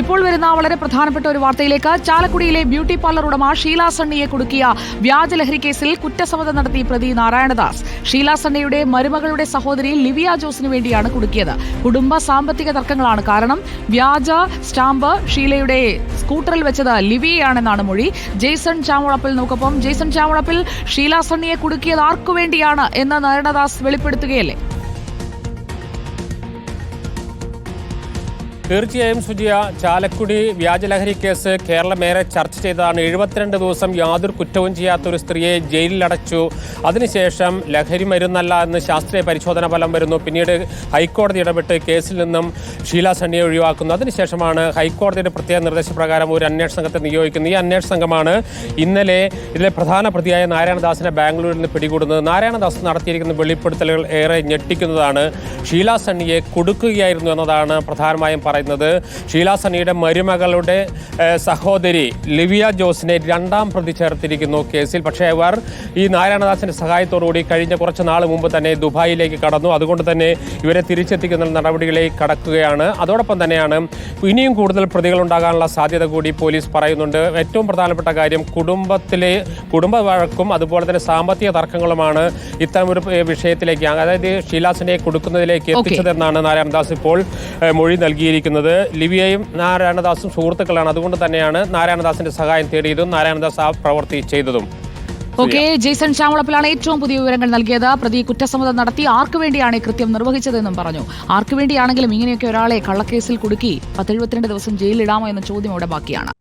ഇപ്പോൾ വരുന്ന വളരെ പ്രധാനപ്പെട്ട ഒരു വാർത്തയിലേക്ക് ചാലക്കുടിയിലെ ബ്യൂട്ടി പാർലർ ഉടമ ഷീല സണ്ണിയെ കുടുക്കിയ വ്യാജലഹരി കേസിൽ കുറ്റസമ്മതം നടത്തി പ്രതി നാരായണദാസ്. ഷീല സണ്ണിയുടെ മരുമകളുടെ സഹോദരി ലിവിയ ജോസിന് വേണ്ടിയാണ് കുടുക്കിയത്. കുടുംബ സാമ്പത്തിക തർക്കങ്ങളാണ് കാരണം വ്യാജ സ്റ്റാമ്പ് ഷീലയുടെ സ്കൂട്ടറിൽ വെച്ചത് ലിവിയയാണെന്നാണ് മൊഴി. ജെയ്സൺ ചാമുളപ്പിൽ നോക്കപ്പം ജെയ്സൺ ചാമുളപ്പിൽ ഷീല സണ്ണിയെ കുടുക്കിയത് ആർക്കു വേണ്ടിയാണ് എന്ന് നാരായണദാസ് വെളിപ്പെടുത്തുകയല്ലേ? തീർച്ചയായും സുജിയ ചാലക്കുടി വ്യാജലഹരി കേസ് കേരളമേറെ ചർച്ച ചെയ്തതാണ്. എഴുപത്തിരണ്ട് ദിവസം യാതൊരു കുറ്റവും ചെയ്യാത്ത ഒരു സ്ത്രീയെ ജയിലിലടച്ചു. അതിനുശേഷം ലഹരി മരുന്നല്ല എന്ന് ശാസ്ത്രീയ പരിശോധന ഫലം വരുന്നു. പിന്നീട് ഹൈക്കോടതി ഇടപെട്ട് കേസിൽ നിന്നും ഷീല സണ്ണിയെ ഒഴിവാക്കുന്നു. അതിനുശേഷമാണ് ഹൈക്കോടതിയുടെ പ്രത്യേക നിർദ്ദേശപ്രകാരം ഒരു അന്വേഷണ സംഘത്തെ നിയോഗിക്കുന്നത്. ഈ അന്വേഷണ സംഘമാണ് ഇന്നലെ ഇതിലെ പ്രധാന പ്രതിയായ നാരായണദാസിനെ ബാംഗ്ലൂരിൽ നിന്ന് പിടികൂടുന്നത്. നാരായണദാസ് നടത്തിയിരിക്കുന്ന വെളിപ്പെടുത്തലുകൾ ഏറെ ഞെട്ടിക്കുന്നതാണ്. ഷീല സണ്ണിയെ കൊടുക്കുകയായിരുന്നു എന്നതാണ് പ്രധാനമായും പറയുന്നത്. ഷീല സണിയുടെ മരുമകളുടെ സഹോദരി ലിവിയ ജോസിനെ രണ്ടാം പ്രതി ചേർത്തിരിക്കുന്നു കേസിൽ. പക്ഷേ അവർ ഈ നാരായണദാസിന്റെ സഹായത്തോടുകൂടി കഴിഞ്ഞ കുറച്ച് നാൾ മുമ്പ് തന്നെ ദുബായിലേക്ക് കടന്നു. അതുകൊണ്ട് തന്നെ ഇവരെ തിരിച്ചെത്തിക്കുന്ന നടപടികളിലേക്ക് കടക്കുകയാണ്. അതോടൊപ്പം തന്നെയാണ് ഇനിയും കൂടുതൽ പ്രതികൾ ഉണ്ടാകാനുള്ള സാധ്യത കൂടി പോലീസ് പറയുന്നുണ്ട്. ഏറ്റവും പ്രധാനപ്പെട്ട കാര്യം കുടുംബത്തിലെ കുടുംബ വഴക്കും അതുപോലെ തന്നെ സാമ്പത്തിക തർക്കങ്ങളുമാണ് ഇത്തരമൊരു ഒരു വിഷയത്തിലേക്ക് അതായത് ഷീലാസിനെ കൊടുക്കുന്നതിലേക്ക് എത്തിച്ചതെന്നാണ് നാരായണദാസ് ഇപ്പോൾ മൊഴി നൽകിയിരിക്കുന്നത്. ലിവിയയും നാരായണദാസും സുഹൃത്തുക്കളാണ്. അതുകൊണ്ട് തന്നെയാണ് നാരായണദാസിന്റെ സഹായം തേടിയതും നാരായണദാസ് ആ പ്രവൃത്തി ചെയ്തതും. ഓക്കെ ജെയ്സൺ ശ്യാമളപ്പിലാണ് ഏറ്റവും പുതിയ വിവരങ്ങൾ നൽകിയത്. പ്രതി കുറ്റസമ്മതം നടത്തി ആർക്കു വേണ്ടിയാണ് ഈ കൃത്യം നിർവഹിച്ചതെന്നും പറഞ്ഞു. ആർക്കു വേണ്ടിയാണെങ്കിലും ഇങ്ങനെയൊക്കെ ഒരാളെ കള്ളക്കേസിൽ കുടുക്കി പത്തെഴുപത്തിരണ്ട് ദിവസം ജയിലിലിടാമോ എന്ന ചോദ്യം ഇവിടെ ബാക്കിയാണ്.